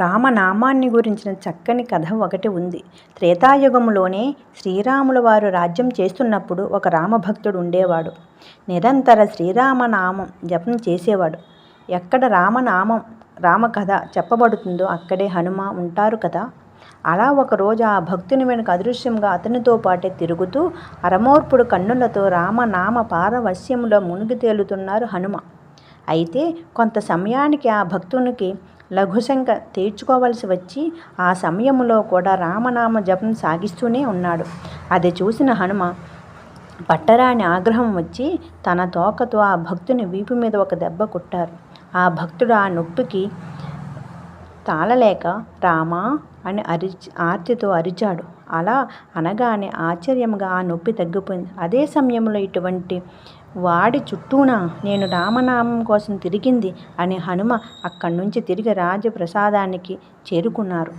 రామనామాన్ని గురించిన చక్కని కథ ఒకటి ఉంది. త్రేతాయుగంలోనే శ్రీరాముల వారు రాజ్యం చేస్తున్నప్పుడు ఒక రామభక్తుడు ఉండేవాడు. నిరంతర శ్రీరామనామం జపం చేసేవాడు. ఎక్కడ రామనామం రామకథ చెప్పబడుతుందో అక్కడే హనుమ ఉంటారు కదా. అలా ఒకరోజు ఆ భక్తుని వెనుక అదృశ్యంగా అతనితో పాటే తిరుగుతూ అరమోర్పుడు కన్నులతో రామనామ పారవశ్యంలో మునిగి తేలుతున్నారు హనుమ. అయితే కొంత సమయానికి ఆ భక్తునికి లఘుశంక తీర్చుకోవలసి వచ్చి ఆ సమయంలో కూడా రామనామ జపం సాగిస్తూనే ఉన్నాడు. అది చూసిన హనుమ పట్టరాని ఆగ్రహం వచ్చి తన తోకతో ఆ భక్తుని వీపు మీద ఒక దెబ్బ కొట్టారు. ఆ భక్తుడు ఆ నొప్పికి తాళలేక రామా అని అరిచి ఆర్తితో అరిచాడు. అలా అనగానే ఆశ్చర్యంగా ఆ నొప్పి తగ్గిపోయింది. అదే సమయంలో ఇటువంటి వాడి చుట్టూనా నేను రామనామం కోసం తిరిగింది అని హనుమ అక్కడి నుంచి తిరిగి రాజప్రసాదానికి చేరుకున్నారు.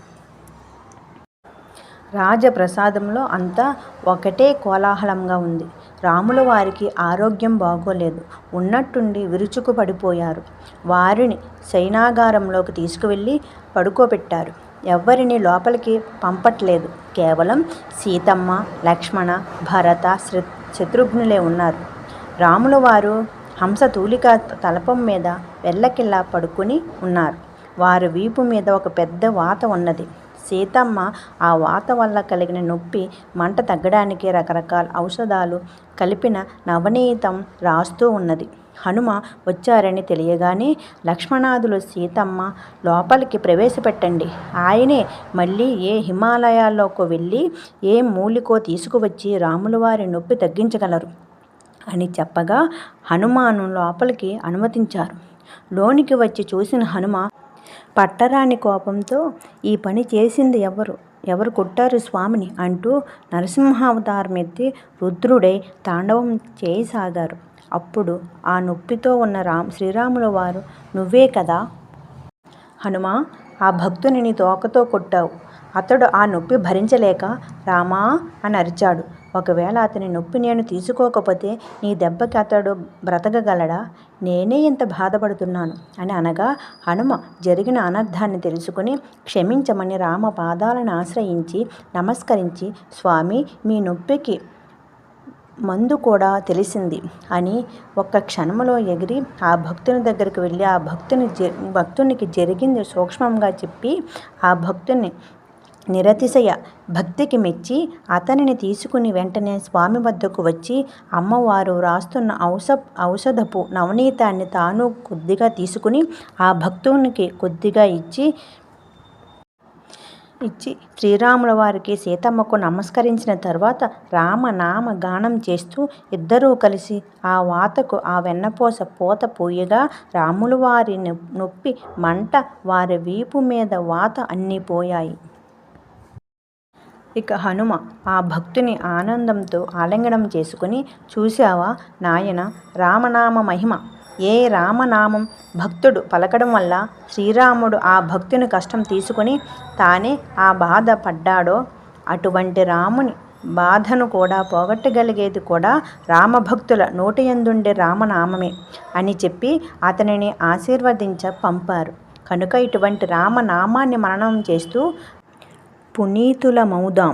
రాజప్రసాదంలో అంతా ఒకటే కోలాహలంగా ఉంది. రాముల వారికి ఆరోగ్యం బాగోలేదు. ఉన్నట్టుండి విరుచుకు పడిపోయారు వారిని సైనాగారంలోకి తీసుకువెళ్ళి పడుకోబెట్టారు. ఎవ్వరిని లోపలికి పంపట్లేదు. కేవలం సీతమ్మ లక్ష్మణ భరత శత్రుఘ్నులే ఉన్నారు. రాముల వారు హంస తూలిక తలపం మీద వెళ్ళకిల్లా పడుకుని ఉన్నారు. వారి వీపు మీద ఒక పెద్ద వాత ఉన్నది. సీతమ్మ ఆ వాత వల్ల కలిగిన నొప్పి మంట తగ్గడానికి రకరకాల ఔషధాలు కలిపిన నవనీతం రాస్తూ ఉన్నది. హనుమ వచ్చారని తెలియగానే లక్ష్మణాదులు సీతమ్మ లోపలికి ప్రవేశపెట్టండి. ఆయనే మళ్ళీ ఏ హిమాలయాల్లోకి వెళ్ళి ఏ మూలికో తీసుకువచ్చి రాముల వారి నొప్పి తగ్గించగలరు అని చెప్పగా హనుమాను లోపలికి అనుమతించారు. లోనికి వచ్చి చూసిన హనుమ పట్టరాని కోపంతో ఈ పని చేసింది ఎవరు? ఎవరు కొట్టారు స్వామిని? అంటూ నరసింహావతారం ఎత్తి రుద్రుడై తాండవం చేయసాగారు. అప్పుడు ఆ నొప్పితో ఉన్న రామ్ శ్రీరాముల వారు నువ్వే కదా? హనుమా ఆ భక్తుని నీ తోకతో కొట్టావు. అతడు ఆ నొప్పి భరించలేక రామా అని అరిచాడు. ఒకవేళ అతని నొప్పి నేను తీసుకోకపోతే నీ దెబ్బకి అతడు బ్రతకగలడా? నేనే ఇంత బాధపడుతున్నాను అని అనగా హనుమ జరిగిన అనర్థాన్ని తెలుసుకుని క్షమించమని రామ పాదాలను ఆశ్రయించి నమస్కరించి స్వామి మీ నొప్పికి మందు కూడా తెలిసింది అని ఒక్క క్షణంలో ఎగిరి ఆ భక్తుని దగ్గరికి వెళ్ళి ఆ భక్తుని భక్తునికి జరిగింది సూక్ష్మంగా చెప్పి ఆ భక్తుని నిరతిశయ. భక్తికి మెచ్చి అతనిని తీసుకుని వెంటనే స్వామి వద్దకు వచ్చి అమ్మవారు రాస్తున్న ఔష ఔషధపు నవనీతాన్ని తాను కొద్దిగా తీసుకుని ఆ భక్తునికి కొద్దిగా ఇచ్చి ఇచ్చి శ్రీరాముల వారికి సీతమ్మకు నమస్కరించిన తర్వాత రామనామ గానం చేస్తూ ఇద్దరూ కలిసి ఆ వాతకు ఆ వెన్నపోస పూత పోయగా రాములు వారి నొప్పి మంట వారి వీపు మీద వాత అన్నీ పోయాయి. ఇక హనుమ ఆ భక్తుని ఆనందంతో ఆలింగనం చేసుకుని చూశావా నాయన రామనామ మహిమ. ఏ రామనామం? భక్తుడు పలకడం వల్ల శ్రీరాముడు ఆ భక్తుని కష్టం తీసుకుని తానే ఆ బాధ పడ్డాడో? అటువంటి రాముని బాధను కూడా పోగొట్టగలిగేది కూడా రామభక్తుల నోటి ఎందుండే రామనామమే అని చెప్పి అతనిని ఆశీర్వదించ పంపారు. కనుక ఇటువంటి రామనామాన్ని మననం చేస్తూ పునీతులమవుదాం